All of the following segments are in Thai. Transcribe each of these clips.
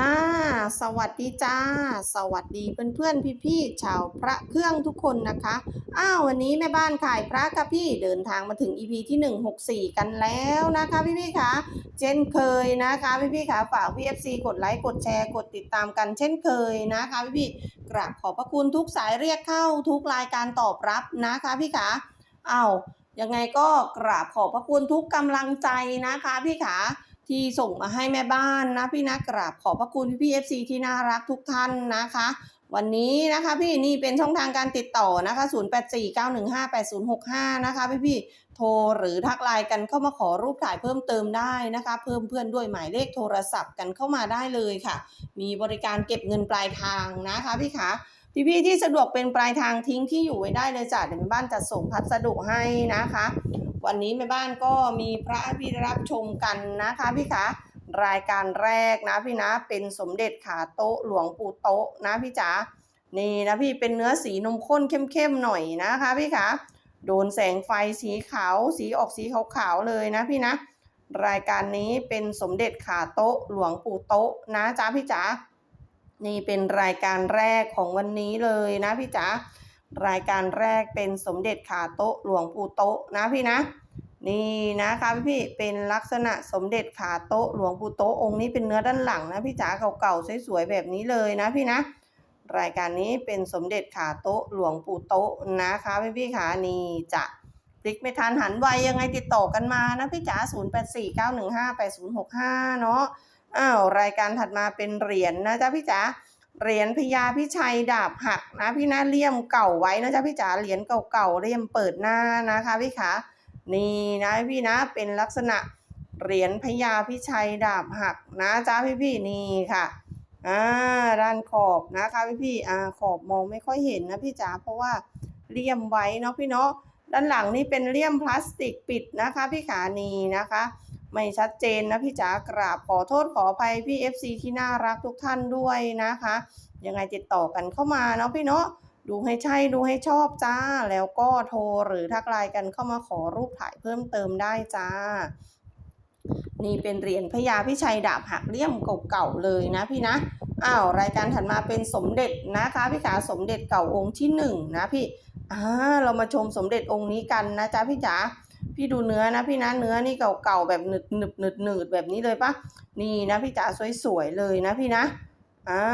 อ่า สวัสดีจ้า สวัสดีเพื่อนๆพี่ๆชาวพระเครื่องทุกคนนะคะ อ้าววันนี้แม่บ้านขายพระกับพี่เดินทางมาถึง EP ที่ 164 กันแล้วนะคะพี่ๆคะเช่นเคยนะคะพี่ๆคะฝากพี่ FC กดไลค์กดแชร์กดติดตามกัน เช่นเคยนะคะพี่ๆกราบขอบพระคุณทุกสายเรียกเข้าทุกรายการตอบรับนะคะพี่คะอ้าวยังไงก็กราบขอบพระคุณทุกกำลังใจนะคะพี่ขา ที่ส่งมาให้แม่บ้านนะพี่นะกราบขอบพระคุณพี่เอฟซีที่น่ารักทุกท่านนะคะ วันนี้นะคะพี่นี่เป็นช่องทางการติดต่อนะคะ 0849158065 นะคะพี่พี่โทรหรือทักไลน์กันเข้ามาขอรูปถ่ายเพิ่มเติมได้นะคะ เพิ่มเพื่อนด้วยหมายเลขโทรศัพท์กันเข้ามาได้เลยค่ะ มีบริการเก็บเงินปลายทางนะคะพี่คะพี่ๆที่สะดวกเป็นปลายทางทิ้งที่อยู่ไว้ได้เลยจ้ะเดี๋ยวแม่บ้านจะส่งพัสดุให้นะคะ วันนี้แม่บ้านก็มีพระพี่รับชมกันนะคะพี่คะรายการแรกนะพี่นะเป็นสมเด็จขาโต๊ะหลวงปู่โต๊ะนะพี่จ๋านี่นะพี่เป็นเนื้อสีนมข้นเข้มๆหน่อยนะคะพี่คะโดนแสงไฟสีขาวสีออกสีขาวๆเลยนะพี่นะ รายการนี้เป็นสมเด็จขาโต๊ะหลวงปู่โต๊ะนะจ๊ะพี่จ๋านี่เป็นรายการแรกของวันนี้เลยนะพี่จ๋า รายการแรกเป็นสมเด็จขาโต๊ะหลวงปู่โต๊ะนะพี่นะ นี่นะคะพี่พี่เป็นลักษณะสมเด็จขาโต๊ะหลวงปู่โต๊ะองค์นี้เป็นเนื้อด้านหลังนะพี่จ๋าเก่าๆสวยๆแบบนี้เลยนะพี่นะ รายการนี้เป็นสมเด็จขาโต๊ะหลวงปู่โต๊ะนะคะพี่พี่ขานี่จะพลิกไม่ทันหันไวยังไงติดต่อกันมานะพี่จ๋า0849158065 เนาะอ้าวรายการถัดมาเป็นเหรียญนะจ๊ะพี่จ๋า เหรียญพญาพิชัยดาบหักนะพี่นะเลี่ยมเก่าไว้นะจ๊ะพี่จ๋าเหรียญเก่าๆเลี่ยมเปิดหน้านะคะพี่ขานี่นะพี่นะเป็นลักษณะเหรียญพญาพิชัยดาบหักนะจ๊ะพี่พี่ๆนี่ค่ะอ่าด้านขอบนะคะพี่พี่ๆอ่าขอบมองไม่ค่อยเห็นนะพี่จ๋าเพราะว่าเลี่ยมไว้เนาะพี่เนาะด้านหลังนี่เป็นเลี่ยมพลาสติกปิดนะคะพี่ขานี่นะคะ ไม่ชัดเจนนะพี่จ๋ากราบขอโทษขออภัยพี่ FC ที่น่ารักทุกท่านด้วยนะคะ ยังไงติดต่อกันเข้ามาเนาะพี่เนาะดูให้ใช่ดูให้ชอบจ้า แล้วก็โทรหรือทักไลน์กันเข้ามาขอรูปถ่ายเพิ่มเติมได้จ้า นี่เป็นเหรียญพญาพิชัยดาบหักเลี่ยมเก่าๆเลยนะพี่นะอ้าวรายการถัดมาเป็นสมเด็จนะคะพี่ขาสมเด็จเก่าองค์ที่หนึ่งนะพี่อ่าเรามาชมสมเด็จองค์นี้กันนะจ๊ะพี่จ๋า พี่ดูเนื้อนะพี่นะเนื้อนี่เก่าๆแบบหนึบหนึบหนึบหนืดแบบนี้เลยปะนี่นะพี่จ๋าสวยๆเลยนะพี่นะอ้า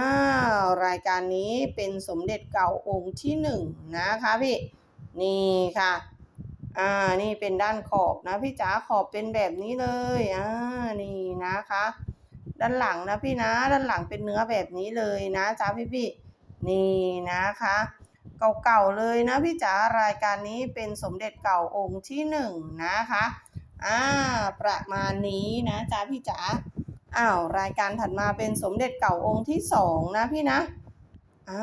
วรายการนี้เป็นสมเด็จเก่าองค์ที่หนึ่งนะคะพี่นี่ค่ะอ่านี่เป็นด้านขอบนะพี่จ๋าขอบเป็นแบบนี้เลยอ่านี่นะคะ ด้านหลังนะพี่นะ ด้านหลังเป็นเนื้อแบบนี้เลยนะจ๊ะพี่พี่นี่นะคะ เก่าๆเลยนะพี่จ๋ารายการนี้เป็นสมเด็จเก่าองค์ที่หนึ่งนะคะอ่าประมาณนี้นะจ๊ะพี่จ๋าอ้าวรายการถัดมาเป็นสมเด็จเก่าองค์ที่สองนะพี่นะอ่า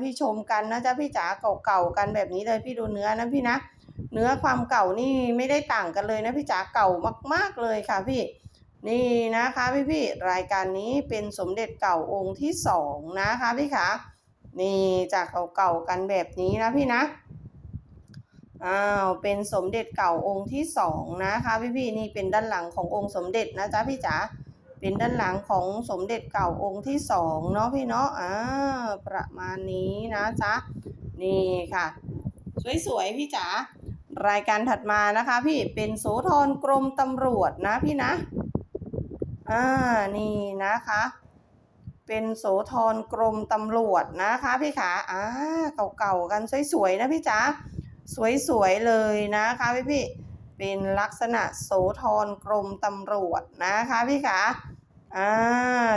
พี่ชมกันนะจ๊ะพี่จ๋าเก่าๆกันแบบนี้เลยพี่ดูเนื้อนะพี่นะเนื้อความเก่านี่ไม่ได้ต่างกันเลยนะพี่จ๋าเก่ามาก ๆเลยค่ะพี่นี่นะคะพี่พี่ๆรายการนี้เป็นสมเด็จเก่าองค์ที่สองนะคะพี่ขา นี่จากเก่าๆกันแบบนี้นะพี่นะอ้าวเป็นสมเด็จเก่าองค์ที่สองนะคะพี่พี่ๆนี่เป็นด้านหลังขององค์สมเด็จนะจ๊ะพี่จ๋าเป็นด้านหลังของสมเด็จเก่าองค์ที่สองเนาะพี่เนาะอ่าประมาณนี้นะจ๊ะนี่ค่ะ สวยๆพี่จ๋ารายการถัดมานะคะพี่เป็นโสธรกรมตำรวจนะพี่นะอ่านี่นะคะ เป็นโสธรกรมตำรวจนะคะพี่ขาอ่าเก่าๆกันสวยๆนะพี่จ๋าสวยๆเลยนะคะพี่พี่เป็นลักษณะโสธรกรมตำรวจนะคะพี่ขาอ่า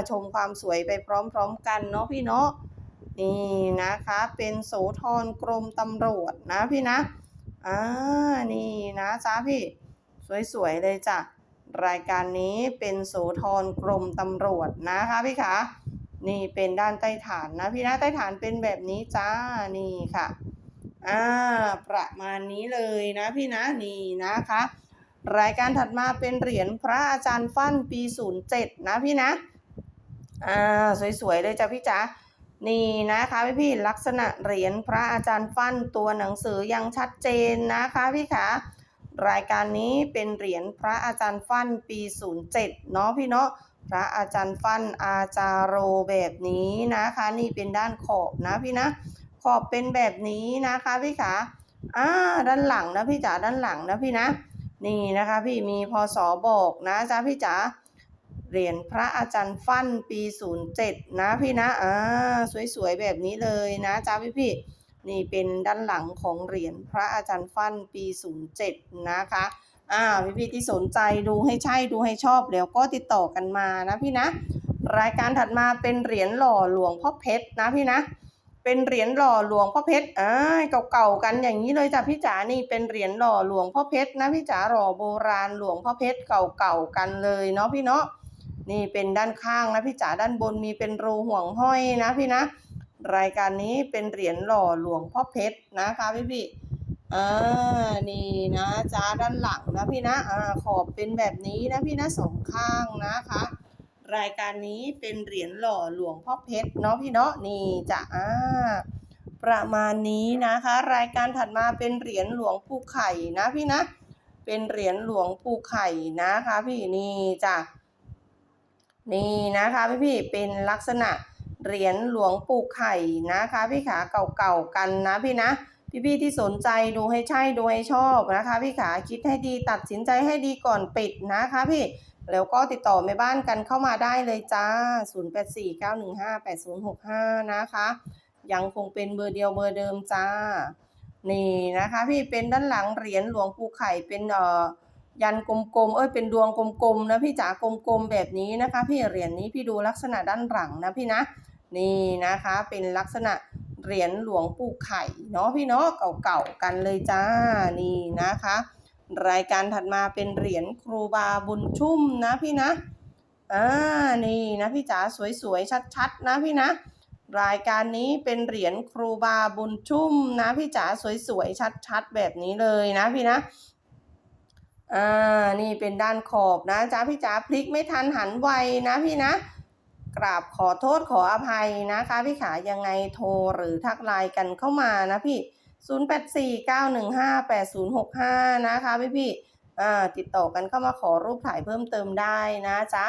ชมความสวยไปพร้อมๆกันเนาะพี่เนาะนี่นะคะเป็นโสธรกรมตำรวจนะพี่นะอ่านี่นะจ๊ะพี่สวยๆเลยจ้ะรายการนี้เป็นโสธรกรมตำรวจนะคะพี่คะ นี่เป็นด้านใต้ฐานนะพี่นะใต้ฐานเป็นแบบนี้จ้านี่ค่ะอ่าประมาณนี้เลยนะพี่นะนี่นะคะ รายการถัดมาเป็นเหรียญพระอาจารย์ฟั่นปี 07 นะพี่นะอ่าสวยๆเลยจ้ะพี่จ๋านี่นะคะพี่พี่ลักษณะเหรียญพระอาจารย์ฟั่นตัวหนังสือยังชัดเจนนะคะพี่คะรายการนี้เป็นเหรียญพระอาจารย์ฟั่นปี 07 เนาะพี่เนาะ พระอาจารย์ฟั่นอาจารโรแบบนี้นะคะ นี่เป็นด้านขอบนะพี่นะ ขอบเป็นแบบนี้นะคะพี่ขาอ่าด้านหลังนะพี่จ๋าด้านหลังนะพี่นะ นี่นะคะ พี่มีพศบอกนะจ๊ะพี่จ๋าเหรียญพระอาจารย์ฟั่นปี 07 นะพี่นะอ่าสวยๆแบบนี้เลยนะจ๊ะพี่พี่นี่เป็นด้านหลังของเหรียญพระอาจารย์ฟั่นปี 07 นะคะ อ่าพี่พี่ๆที่สนใจดูให้ใช่ดูให้ชอบเดี๋ยวก็ติดต่อกันมานะพี่นะ รายการถัดมาเป็นเหรียญหล่อหลวงพ่อเพชรนะพี่นะ เป็นเหรียญหล่อหลวงพ่อเพชรอ่าเก่าๆกันอย่างนี้เลยจ้ะพี่จ๋านี่เป็นเหรียญหล่อหลวงพ่อเพชรนะพี่จ๋าหล่อโบราณหลวงพ่อเพชรเก่าๆกันเลยเนาะพี่เนาะนี่เป็นด้านข้างนะพี่จ๋าด้านบนมีเป็นรูห่วงห้อยนะพี่นะ รายการนี้เป็นเหรียญหล่อหลวงพ่อเพชรนะคะพี่พี่ อ่านี่นะจ้าด้านหลังนะพี่นะอ่าขอบเป็นแบบนี้นะพี่นะสองข้างนะคะ รายการนี้เป็นเหรียญหล่อหลวงพ่อเพชรเนาะพี่เนาะนี่จะอ่าประมาณนี้นะคะ รายการถัดมาเป็นเหรียญหลวงปู่ไข่นะพี่นะ เป็นเหรียญหลวงปู่ไข่นะคะ พี่นี่จ้ะนี่นะคะพี่พี่เป็นลักษณะเหรียญหลวงปู่ไข่นะคะ พี่ขาเก่าๆกันนะพี่นะ พี่ๆที่สนใจดูให้ใช่ดูให้ชอบนะคะ พี่ขาคิดให้ดีตัดสินใจให้ดีก่อนปิดนะคะพี่แล้วก็ติดต่อแม่บ้านกันเข้ามาได้เลยจ้า 0849158065 นะคะ ยังคงเป็นเบอร์เดียวเบอร์เดิมจ้า นี่นะคะพี่เป็นด้านหลังเหรียญหลวงปู่ไข่เป็นเอ่อยันกลมๆ เอ้ยเป็นดวงกลมๆนะพี่จ๋ากลมๆแบบนี้นะคะ พี่เหรียญนี้พี่ดูลักษณะด้านหลังนะพี่นะ นี่นะคะเป็นลักษณะ เหรียญหลวงปู่ไข่เนาะพี่เนาะเก่าๆกันเลยจ้านี่นะคะ รายการถัดมาเป็นเหรียญครูบาบุญชุ่มนะพี่นะอ่านี่นะพี่จ๋าสวยๆชัดๆ นะพี่นะ รายการนี้เป็นเหรียญครูบาบุญชุ่มนะพี่จ๋าสวยๆชัดๆ แบบนี้เลยนะพี่นะอ่านี่เป็นด้านขอบนะจ๊ะพี่จ๋าพลิกไม่ทันหันไวนะพี่นะ กราบขอโทษขออภัยนะคะ พี่ขายังไงโทรหรือทักไลน์กันเข้ามานะพี่ 0849158065 นะคะพี่พี่ๆอ่าติดต่อกันเข้ามาขอรูปถ่ายเพิ่มเติมได้นะจ๊ะ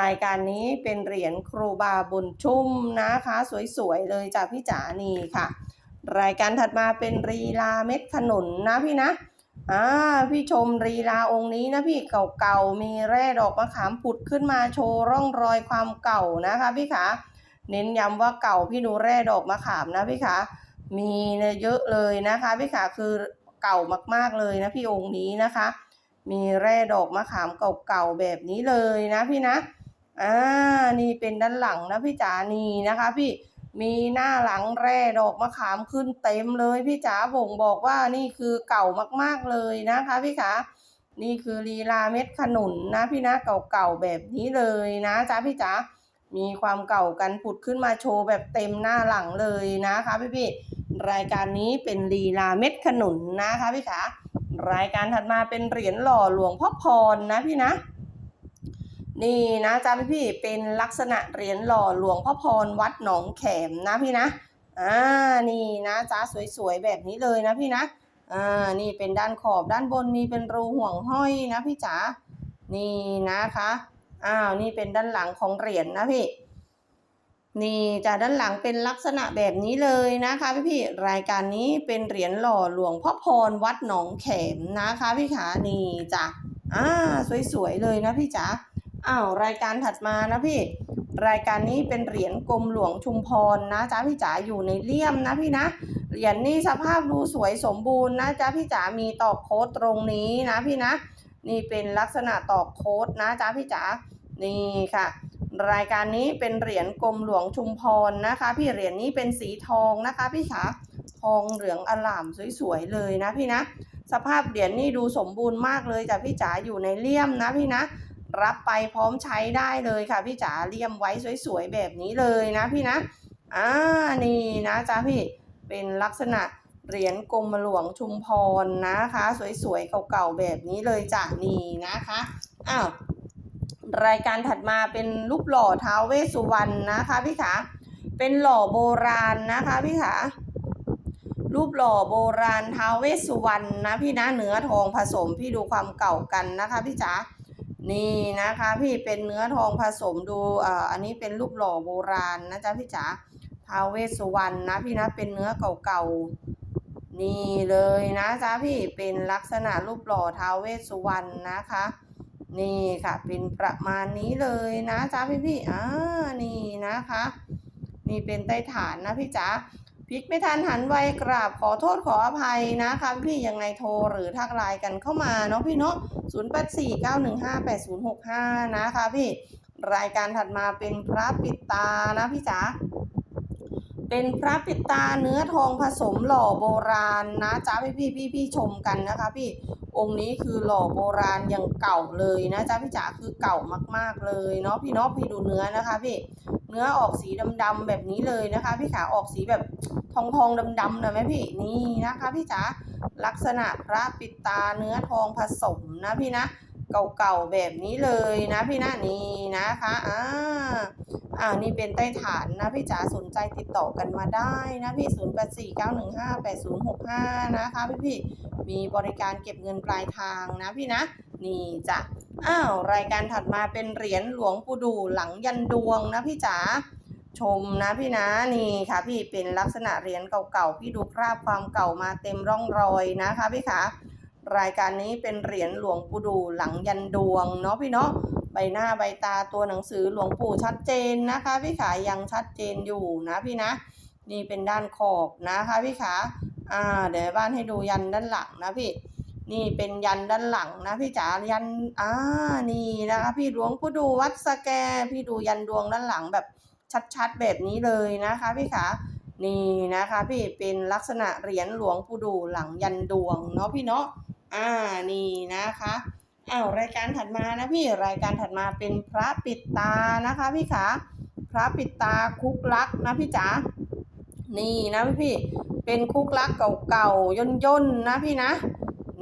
รายการนี้เป็นเหรียญครูบาบุญชุ่มนะคะ สวยๆ เลยจ้ะพี่จ๋านี่ค่ะ รายการถัดมาเป็นรีลาเม็ดขนุนนะพี่นะ อ่าพี่ชมรีลาองค์นี้นะพี่เก่าๆมีแร่ดอกมะขามผุดขึ้นมาโชว์ร่องรอยความเก่านะคะพี่ขาเน้นย้ำว่าเก่าพี่ดูแร่ดอกมะขามนะพี่ขามีเนี่ยเยอะเลยนะคะพี่ขาคือเก่ามากๆเลยนะพี่องค์นี้นะคะ มีแร่ดอกมะขามเก่าๆแบบนี้เลยนะพี่นะอ่านี่เป็นด้านหลังนะพี่จ๋านี่นะคะพี่ มีหน้าหลังแร่ดอกมะขามขึ้นเต็มเลยพี่จ๋าบ่งบอกว่านี่คือเก่ามากๆเลยนะคะพี่ขานี่คือลีลาเม็ดขนุนนะพี่นะเก่าๆแบบนี้เลยนะจ๊ะพี่จ๋ามีความเก่ากันผุดขึ้นมาโชว์แบบเต็มหน้าหลังเลยนะคะพี่พี่ๆรายการนี้เป็นลีลาเม็ดขนุนนะคะพี่ขารายการถัดมาเป็นเหรียญหล่อหลวงพ่อพรนะพี่นะ นี่นะจ๊ะพี่พี่เป็นลักษณะเหรียญหล่อหลวงพ่อพรวัดหนองแขมนะพี่นะอ่านี่นะจ๊ะสวยๆแบบนี้เลยนะพี่นะอ่านี่เป็นด้านขอบด้านบนมีเป็นรูห่วงห้อยนะพี่จ๋านี่นะคะอ้าวนี่เป็นด้านหลังของเหรียญนะพี่นี่จาด้านหลังเป็นลักษณะแบบนี้เลยนะคะพี่พี่รายการนี้เป็นเหรียญหล่อหลวงพ่อพรวัดหนองแขมนะคะพี่ขานี่จ้ะอ่าสวยๆเลยนะพี่จ๋า อ้าวรายการถัดมานะพี่ รายการนี้เป็นเหรียญกรมหลวงชุมพรนะจ๊ะพี่จ๋าอยู่ในเลี่ยมนะพี่นะเหรียญนี่สภาพดูสวยสมบูรณ์นะจ๊ะพี่จ๋ามีตอกโค้ดตรงนี้นะพี่นะ นี่เป็นลักษณะตอกโค้ดนะจ๊ะพี่จ๋านี่ค่ะ รายการนี้เป็นเหรียญกรมหลวงชุมพรนะคะ พี่เหรียญนี้เป็นสีทองนะคะพี่ขาทองเหลืองอล่ามสวยๆเลยนะพี่นะ สภาพเหรียญนี่ดูสมบูรณ์มากเลยจ้ะพี่จ๋าอยู่ในเลี่ยมนะพี่นะ รับไปพร้อมใช้ได้เลยค่ะพี่จ๋าเลี่ยมไว้สวยๆแบบนี้เลยนะพี่นะอ่านี่นะจ๊ะพี่เป็นลักษณะเหรียญกรมหลวงชุมพรนะคะ สวยๆเก่าๆแบบนี้เลยจ้ะนี่นะคะอ้าวรายการถัดมาเป็นรูปหล่อท้าวเวสสุวรรณนะคะพี่ขาเป็นหล่อโบราณนะคะพี่ขารูปหล่อโบราณท้าวเวสสุวรรณนะพี่นะเนื้อทองผสมพี่ดูความเก่ากันนะคะพี่จ๋า นี่นะคะพี่เป็นเนื้อทองผสมดูเอ่ออันนี้เป็นรูปหล่อโบราณนะจ๊ะพี่จ๋าทาวเวสสุวรรณนะพี่นะเป็นเนื้อเก่าๆนี่เลยนะจ๊ะพี่เป็นลักษณะรูปหล่อทาวเวสสุวรรณนะคะนี่ค่ะเป็นประมาณนี้เลยนะจ๊ะพี่พี่อ่านี่นะคะ นี่เป็นใต้ฐานนะพี่จ๋า พิกไม่ทันหันไวกราบขอโทษขออภัยนะคะพี่ยังไงโทรหรือทักไลน์กันเข้ามาเนาะพี่เนาะ0849158065นะคะพี่รายการถัดมาเป็นพระปิดตานะพี่จ๋าเป็นพระปิดตาเนื้อทองผสมหล่อโบราณนะจ๊ะพี่พี่พี่พี่ชมกันนะคะพี่องค์นี้คือหล่อโบราณยังเก่าเลยนะจ๊ะพี่จ๋าคือเก่ามากๆเลยเนาะพี่เนาะพี่ดูเนื้อนะคะพี่ เนื้อออกสีดำๆแบบนี้เลยนะคะ พี่ขาออกสีแบบทองทองดำๆนะแม่พี่นี่นะคะ พี่จ๋าลักษณะพระปิดตาเนื้อทองผสมนะพี่นะ เก่าๆแบบนี้เลยนะพี่นะนี่นะคะอ่าอ่านี่เป็นใต้ฐานนะพี่จ๋าสนใจติดต่อกันมาได้นะพี่0849158065นะคะพี่พี่ๆมีบริการเก็บเงินปลายทางนะพี่นะ นี่จ้ะอ้าวรายการถัดมาเป็นเหรียญหลวงปู่ดูหลังยันดวงนะพี่จ๋าชมนะพี่นะนี่ค่ะ พี่เป็นลักษณะเหรียญเก่าๆพี่ดูคราบความเก่ามาเต็มร่องรอยนะคะพี่คะ รายการนี้เป็นเหรียญหลวงปู่ดูหลังยันดวงเนาะพี่เนาะใบหน้าใบตาตัวหนังสือหลวงปู่ชัดเจนนะคะ พี่ขายังชัดเจนอยู่นะพี่นะ นี่เป็นด้านขอบนะคะพี่ขาอ่าเดี๋ยวบ้านให้ดูยันด้านหลังนะพี่ นี่เป็นยันด้านหลังนะพี่จ๋ายันอ่านี่นะคะพี่หลวงปู่ดูวัดสแกพี่ดูยันดวงด้านหลังแบบชัดๆแบบนี้เลยนะคะพี่ขานี่นะคะพี่เป็นลักษณะเหรียญหลวงปู่ดูหลังยันดวงเนาะพี่เนาะ อ่านี่นะคะอ้าวรายการถัดมานะพี่รายการถัดมาเป็นพระปิดตานะคะพี่ขาพระปิดตาคุกลักนะพี่จ๋านี่นะพี่พี่เป็นคุกลักเก่าๆย่นๆนะพี่นะ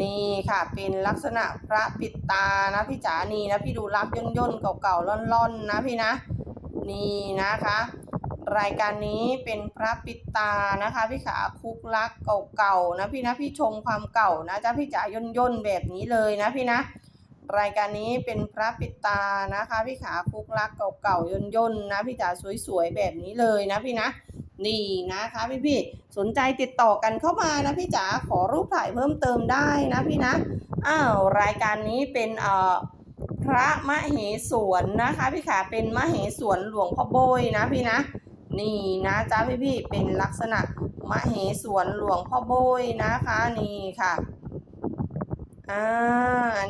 นี่ค่ะเป็นลักษณะพระปิดตานะพี่จ๋านี่นะพี่ดูลักย่นๆเก่าๆล่อนๆนะพี่นะ นี่นะคะ รายการนี้เป็นพระปิตานะคะพี่ขาคุกลักเก่าๆนะพี่นะพี่ชมความเก่านะจ๊ะพี่จ๋าย่นย่นแบบนี้เลยนะพี่นะ รายการนี้เป็นพระปิตานะคะพี่ขาคุกลักเก่าๆย่นย่นนะพี่จ๋าสวยๆแบบนี้เลยนะพี่นะนี่นะคะพี่พี่ๆสนใจติดต่อกันเข้ามานะพี่จ๋าขอรูปถ่ายเพิ่มเติมได้นะพี่นะอ้าวรายการนี้เป็นเอ่อพระมเหสวนนะคะพี่ขาเป็นมเหสวนหลวงพ่อโบยนะพี่นะ นี่นะจ๊ะพี่พี่เป็นลักษณะมเหสวนหลวงพ่อโบยนะคะนี่ค่ะอ่า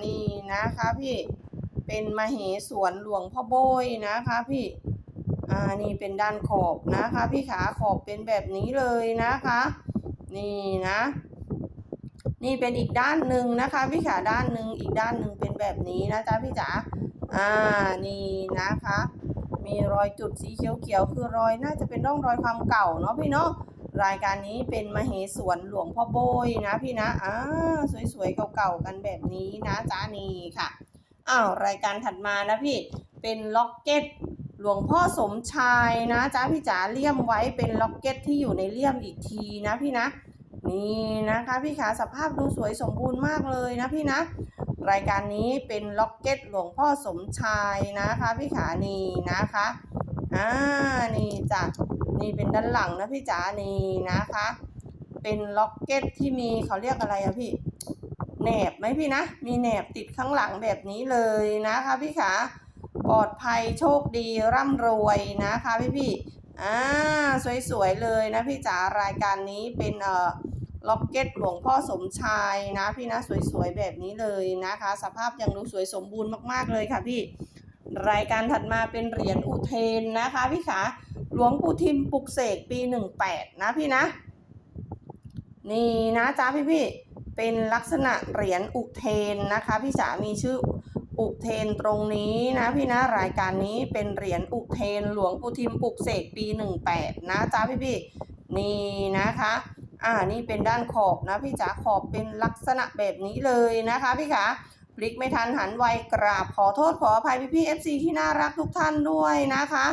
นี่นะคะพี่เป็นมเหสวนหลวงพ่อโบยนะคะพี่อ่านี่เป็นด้านขอบนะคะพี่ขาขอบเป็นแบบนี้เลยนะคะ นี่นะ นี่เป็นอีกด้านหนึ่งนะคะพี่ขาด้านหนึ่งอีกด้านหนึ่งเป็นแบบนี้นะจ๊ะพี่จ๋าอ่านี่นะคะ มีรอยจุดสีเขียวๆคือรอยน่าจะเป็นร่องรอยความเก่าเนาะพี่เนาะรายการนี้เป็นมเหสวนหลวงพ่อโบยนะพี่นะอ่าสวยๆเก่าๆกันแบบนี้นะจ๊ะนี่ค่ะอ้าวรายการถัดมานะพี่เป็นล็อกเก็ตหลวงพ่อสมชายนะจ๊ะพี่จ๋าเลี่ยมไว้เป็นล็อกเก็ตที่อยู่ในเลี่ยมอีกทีนะพี่นะนี่นะคะพี่ขาสภาพดูสวยสมบูรณ์มากเลยนะพี่นะ รายการนี้เป็นล็อกเก็ตหลวงพ่อสมชายนะคะพี่ขานีนะคะอ่านี่จ้ะนี่เป็นด้านหลังนะพี่จ๋านี่นะคะ เป็นล็อกเก็ตที่มีเขาเรียกอะไรอะพี่แหนบไหมพี่นะ มีแหนบติดข้างหลังแบบนี้เลยนะคะพี่ขาปลอดภัยโชคดีร่ำรวยนะคะพี่พี่อ่าสวยๆเลยนะพี่จ๋ารายการนี้เป็นเอ่อ ล็อกเก็ตหลวงพ่อสมชายนะพี่นะสวยๆแบบนี้เลยนะคะ สภาพยังดูสวยสมบูรณ์มากๆเลยค่ะพี่ รายการถัดมาเป็นเหรียญอุเทนนะคะพี่ขาหลวงปู่ทิมปลุกเสกปี 18 นะพี่นะ นี่นะจ๊ะพี่พี่เป็นลักษณะเหรียญอุเทนนะคะ พี่จ๋ามีชื่ออุเทนตรงนี้นะพี่นะรายการนี้เป็นเหรียญอุเทนหลวงปู่ทิมปลุกเสกปี 18 นะจ๊ะพี่พี่นี่นะคะ อ่านี่เป็นด้านขอบนะพี่จ๋าขอบเป็นลักษณะแบบนี้เลยนะคะพี่ขาพลิกไม่ทันหันไวกราบขอโทษขออภัยพี่พี่ๆ FC ที่น่ารักทุกท่านด้วยนะคะ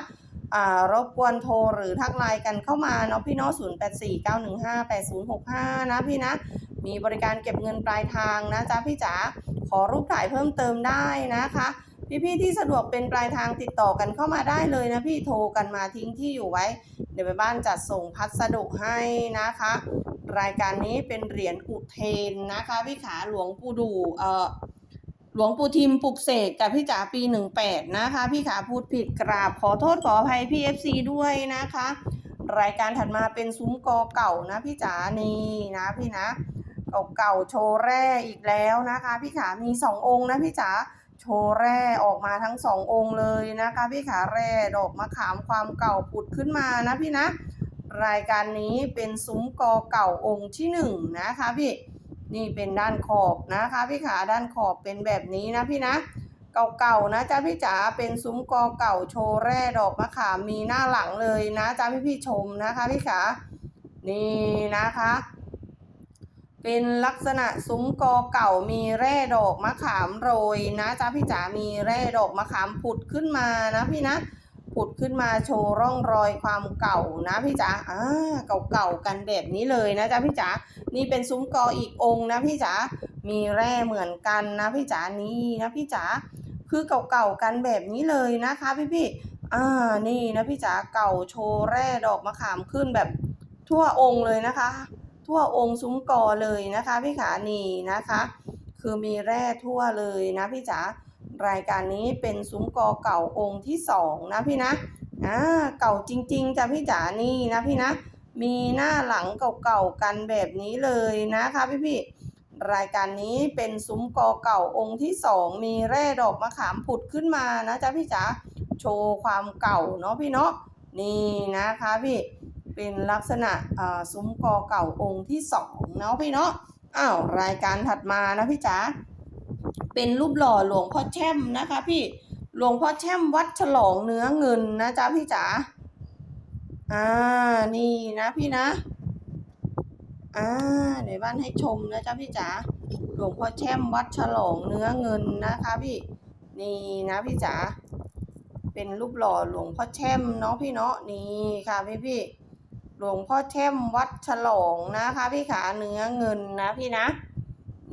อ่ารบกวนโทรหรือทักไลน์กันเข้ามาเนาะพี่เนาะ0 8 4 9 1 5 8 0 6 5 นะพี่นะ มีบริการเก็บเงินปลายทางนะจ๊ะพี่จ๋าขอรูปถ่ายเพิ่มเติมได้นะคะพี่ๆที่สะดวกเป็นปลายทางติดต่อกันเข้ามาได้เลยนะพี่โทรกันมาทิ้งที่อยู่ไว้ ดี๋ยวไปบ้านจัดส่งพัสดุให้นะคะ รายการนี้เป็นเหรียญอุเทนนะคะพี่ขาหลวงปู่ดูเอ่อหลวงปู่ทิมปลุกเสกกับพี่จ๋าปี18นะคะ พี่ขาพูดผิดกราบขอโทษขออภัยพี่ FC ด้วยนะคะ รายการถัดมาเป็นซุ้มกอเก่านะพี่จ๋านี่นะพี่นะเก่าๆโชว์แร่อีกแล้วนะคะ พี่ขามีสององค์นะพี่จ๋า โชว์แร่ออกมาทั้งสององค์เลยนะคะพี่ขาแร่ดอกมะขามความเก่าผุดขึ้นมานะพี่นะ รายการนี้เป็นซุ้มกอเก่าองค์ที่หนึ่งนะคะพี่นี่เป็นด้านขอบนะคะพี่ขาด้านขอบเป็นแบบนี้นะพี่นะ เก่าๆนะจ๊ะพี่จ๋าเป็นซุ้มกอเก่าโชว์แร่ดอกมะขามมีหน้าหลังเลยนะจ๊ะพี่พี่ๆชมนะคะพี่ขานี่นะคะ เป็นลักษณะซุ้มกอเก่ามีแร่ดอกมะขามโรยนะจ๊ะพี่จ๋ามีแร่ดอกมะขามผุดขึ้นมานะพี่นะผุดขึ้นมาโชว์ร่องรอยความเก่านะพี่จ๋าอ่าเก่าๆกันแบบนี้เลยนะจ๊ะพี่จ๋านี่เป็นซุ้มกออีกองนะพี่จ๋ามีแร่เหมือนกันนะพี่จ๋านี่นะพี่จ๋าคือเก่าๆกันแบบนี้เลยนะคะพี่พี่ๆอ่านี่นะพี่จ๋าเก่าโชว์แร่ดอกมะขามขึ้นแบบทั่วองค์เลยนะคะ ทั่วองค์ซุ้มกอเลยนะคะพี่ขานี่นะคะ คือมีแร่ทั่วเลยนะพี่จ๋ารายการนี้เป็นซุ้มกอเก่าองค์ที่สองนะพี่นะอ่าเก่าจริงๆจ้ะพี่จ๋านี่นะพี่นะ มีหน้าหลังเก่าๆกันแบบนี้เลยนะคะพี่พี่ๆรายการนี้เป็นซุ้มกอเก่าองค์ที่สองมีแร่ดอกมะขามผุดขึ้นมานะจ๊ะพี่จ๋าโชว์ความเก่าเนาะพี่เนาะนี่นะคะพี่ เป็นลักษณะซุ้มกอเก่าองค์ที่สองเนาะพี่เนาะอ้าวรายการถัดมานะพี่จ๋าเป็นรูปหล่อหลวงพ่อแช่มนะคะ พี่หลวงพ่อแช่มวัดฉลองเนื้อเงินนะจ๊ะพี่จ๋าอ่านี่นะพี่นะอ่าเดี๋ยวบ้านให้ชมนะจ๊ะพี่จ๋าหลวงพ่อแช่มวัดฉลองเนื้อเงินนะคะ พี่นี่นะพี่จ๋าเป็นรูปหล่อหลวงพ่อแช่มเนาะพี่เนาะนี่ค่ะพี่พี่ หลวงพ่อแช่มวัดฉลองนะคะพี่ขาเนื้อเงินนะพี่นะ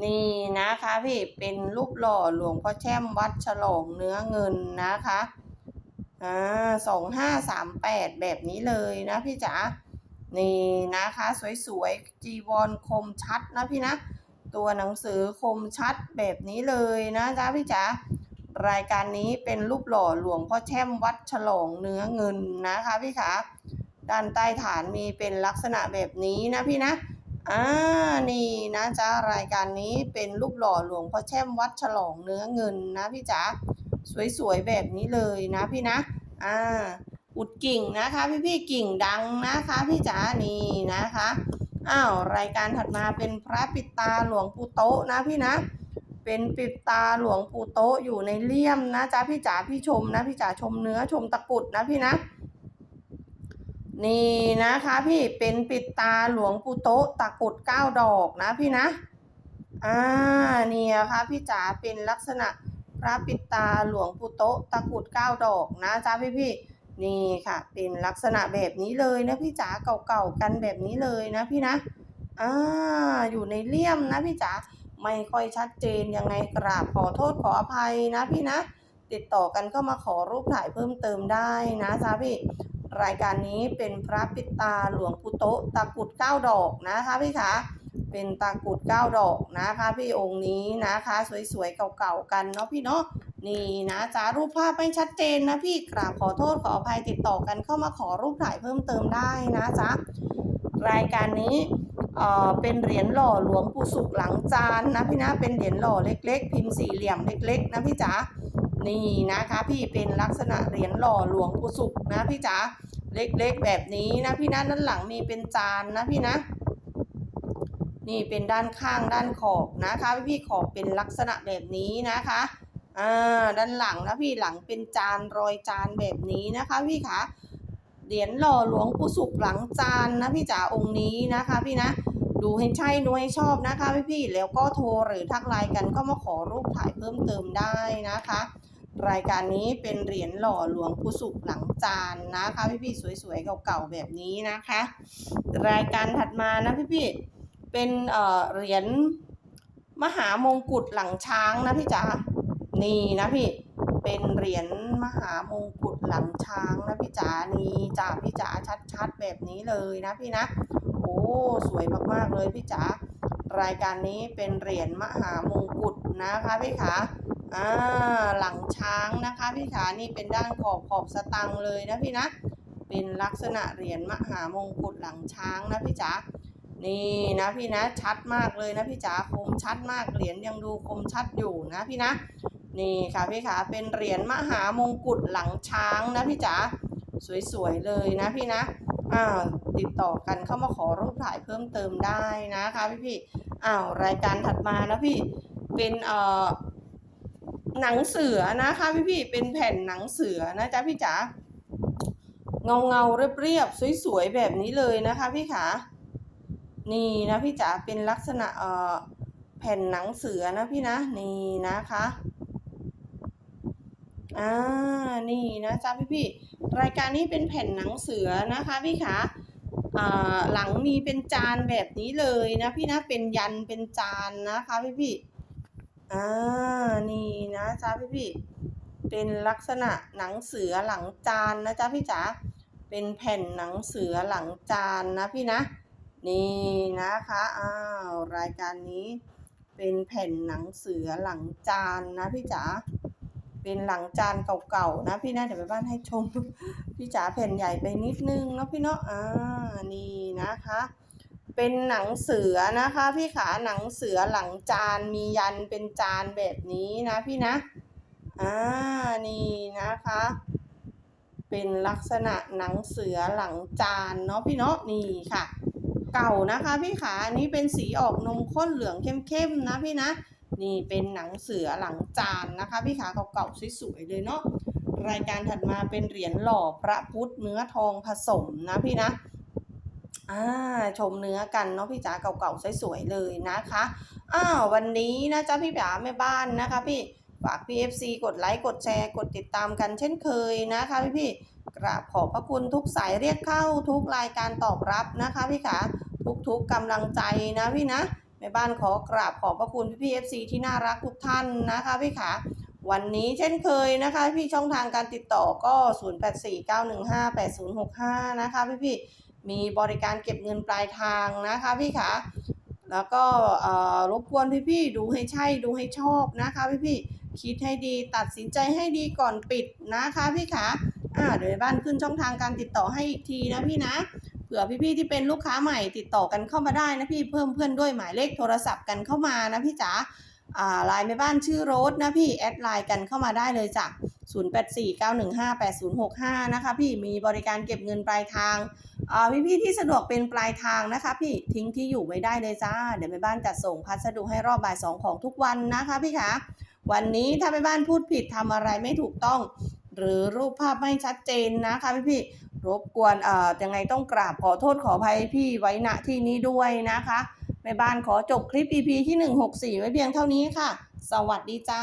นี่นะคะพี่เป็นรูปหล่อหลวงพ่อแช่มวัดฉลองเนื้อเงินนะคะอ่าสองห้าสามแปดแบบนี้เลยนะพี่จ๋านี่นะคะ สวยๆจีวรคมชัดนะพี่นะ ตัวหนังสือคมชัดแบบนี้เลยนะจ๊ะพี่จ๋ารายการนี้เป็นรูปหล่อหลวงพ่อแช่มวัดฉลองเนื้อเงินนะคะพี่ขา ด้านใต้ฐานมีเป็นลักษณะแบบนี้นะพี่นะอ่านี่นะจ๊ะรายการนี้เป็นรูปหล่อหลวงพ่อแช่มวัดฉลองเนื้อเงินนะพี่จ๋าสวยๆแบบนี้เลยนะพี่นะอ่าอุดกิ่งนะคะ พี่พี่ๆกิ่งดังนะคะพี่จ๋านี่นะคะอ้าวรายการถัดมาเป็นพระปิดตาหลวงปู่โตะนะพี่นะ เป็นปิดตาหลวงปู่โตะอยู่ในเลี่ยมนะจ๊ะพี่จ๋าพี่ชมนะพี่จ๋าชมเนื้อชมตะกุดนะพี่นะ นี่นะคะพี่เป็นปิดตาหลวงปู่โตะตะกุดเก้าดอกนะพี่นะ อ่าเนี่ยค่ะพี่จ๋าเป็นลักษณะพระปิดตาหลวงปู่โตะตะกุดเก้าดอกนะจ๊ะพี่พี่นี่ค่ะ เป็นลักษณะแบบนี้เลยนะพี่จ๋าเก่าๆกันแบบนี้เลยนะพี่นะอ่าอยู่ในเลี่ยมนะพี่จ๋าไม่ค่อยชัดเจนยังไงกราบขอโทษขออภัยนะพี่นะ ติดต่อกันเข้ามาขอรูปถ่ายเพิ่มเติมได้นะจ๊ะพี่ รายการนี้เป็นพระปิตาหลวงปู่โตะตะกุดเก้าดอกนะคะพี่คะเป็นตะกุดเก้าดอกนะคะพี่องค์นี้นะคะ สวยๆเก่าๆกันเนาะพี่เนาะนี่นะจ๊ะรูปภาพไม่ชัดเจนนะพี่กราบขอโทษขออภัยติดต่อกันเข้ามาขอรูปถ่ายเพิ่มเติมได้นะจ๊ะรายการนี้เอ่อเป็นเหรียญหล่อหลวงปู่สุขหลังจานนะพี่นะเป็นเหรียญหล่อเล็ก ๆ พิมพ์สี่เหลี่ยมเล็ก ๆ นะพี่จ๋า นี่นะคะ พี่เป็นลักษณะเหรียญหล่อหลวงปู่สุขนะพี่จ๋าเล็กๆแบบนี้นะพี่นะด้านหลังมีเป็นจานนะพี่นะ นี่เป็นด้านข้างด้านขอบนะคะพี่พี่ๆขอบเป็นลักษณะแบบนี้นะคะอ่าด้านหลังนะพี่หลังเป็นจานรอยจานแบบนี้นะคะพี่คะเหรียญหล่อหลวงปู่สุขหลังจานนะพี่จ๋าองค์นี้นะคะ พี่นะดูให้ใช่ดูให้ชอบนะคะพี่พี่ๆแล้วก็โทรหรือทักไลน์กันก็มาขอรูปถ่ายเพิ่มเติมได้นะคะ รายการนี้เป็นเหรียญหล่อหลวงปู่สุขหลังจานนะคะ พี่ๆสวยๆเก่าๆแบบนี้นะคะ รายการถัดมานะพี่ๆเป็นเอ่อเหรียญมหามงกุฎหลังช้างนะพี่จ๋านี่นะพี่เป็นเหรียญมหามงกุฎหลังช้างนะพี่จ๋านี่จ้าพี่จ๋าชัดๆแบบนี้เลยนะพี่นะโอ้สวยมากๆเลยพี่จ๋ารายการนี้เป็นเหรียญมหามงกุฎนะคะพี่ขา อ่าหลังช้างนะคะพี่ขานี่เป็นด้านขอบขอบสตังเลยนะพี่นะ เป็นลักษณะเหรียญมหามงกุฎหลังช้างนะพี่จ๋านี่นะพี่นะชัดมากเลยนะพี่จ๋าคมชัดมากเหรียญยังดูคมชัดอยู่นะพี่นะ นี่ค่ะพี่ขาเป็นเหรียญมหามงกุฎหลังช้างนะพี่จ๋าสวยๆเลยนะพี่นะอ้าวติดต่อกันเข้ามาขอรูปถ่ายเพิ่มเติมได้นะคะพี่พี่ๆอ้าวรายการถัดมานะพี่เป็นเอ่อ หนังเสือนะคะพี่พี่เป็นแผ่นหนังเสือนะจ๊ะพี่จ๋าเงาเงาๆเรียบๆสวยๆแบบนี้เลยนะคะพี่ขานี่นะพี่จ๋าเป็นลักษณะเอ่อแผ่นหนังเสือนะพี่นะนี่นะคะอ่านี่นะจ๊ะพี่พี่รายการนี้เป็นแผ่นหนังเสือนะคะ พี่ขาอ่าหลังมีเป็นจานแบบนี้เลยนะพี่นะเป็นยันเป็นจานนะคะพี่พี่ อ่า นี่นะจ๊ะพี่พี่ เป็นลักษณะหนังเสือหลังจานนะจ๊ะพี่จ๋า เป็นแผ่นหนังเสือหลังจานนะพี่นะ นี่นะคะ อ้าว รายการนี้ เป็นแผ่นหนังเสือหลังจานนะพี่จ๋า เป็นหลังจานเก่าๆนะพี่นะ เดี๋ยวไปบ้านให้ชม พี่จ๋าแผ่นใหญ่ไปนิดนึงเนาะพี่เนาะ อ่า นี่นะคะ เป็นหนังเสือนะคะ พี่ขาหนังเสือหลังจานมียันเป็นจานแบบนี้นะพี่นะอ่านี่นะคะ เป็นลักษณะหนังเสือหลังจานเนาะพี่เนาะนี่ค่ะ เก่านะคะ พี่ขาอันนี้เป็นสีออกนมข้นเหลืองเข้มๆนะพี่นะนี่เป็นหนังเสือหลังจานนะคะ พี่ขาเก่าๆสวยๆเลยเนาะรายการถัดมาเป็นเหรียญหล่อพระพุทธเนื้อทองผสมนะพี่นะ อ่าชมเนื้อกันเนาะพี่จ๋าเก่าๆสวยๆเลยนะคะอ้าววันนี้นะจ๊ะพี่จ๋าแม่บ้านนะคะ พี่ฝาก PFC กดไลค์กดแชร์กดติดตามกันเช่นเคยนะคะพี่พี่ๆกราบขอบพระคุณทุกสายเรียกเข้าทุกรายการตอบรับนะคะพี่ขาทุกๆกำลังใจนะพี่นะแม่บ้านขอกราบขอบพระคุณพี่พีเอฟซีที่น่ารักทุกท่านนะคะพี่ขาวันนี้เช่นเคยนะคะ พี่ช่องทางการติดต่อก็ 0849158065 นะคะพี่พี่ๆ มีบริการเก็บเงินปลายทางนะคะพี่ขาแล้วก็รบกวนพี่ๆดูให้ใช่ดูให้ชอบนะคะพี่พี่ๆคิดให้ดีตัดสินใจให้ดีก่อนปิดนะคะพี่ขาอ่าเดี๋ยวบ้านขึ้นช่องทางการติดต่อให้อีกทีนะพี่นะเผื่อพี่ๆที่เป็นลูกค้าใหม่ติดต่อกันเข้ามาได้นะพี่เพิ่มเพื่อนด้วยหมายเลขโทรศัพท์กันเข้ามานะพี่จ๋าอ่าไลน์แม่บ้านชื่อโรสนะพี่แอดไลน์กันเข้ามาได้เลยจ้ะ0849158065 นะคะพี่มีบริการเก็บเงินปลายทาง อ่พี่ๆที่สะดวกเป็นปลายทางนะคะ พี่ทิ้งที่อยู่ไว้ได้เลยจ้า เดี๋ยวแม่บ้านจัดส่งพัสดุให้รอบบ่ายสองของทุกวันนะคะพี่คะวันนี้ถ้าแม่บ้านพูดผิดทำอะไรไม่ถูกต้อง หรือรูปภาพไม่ชัดเจนนะคะพี่พี่ๆรบกวนเอ่อยังไงต้องกราบขอโทษขออภัยพี่ไว้ณที่นี้ด้วยนะคะแม่บ้านขอจบคลิป EP ที่ 164 ไว้เพียงเท่านี้ค่ะ สวัสดีจ้า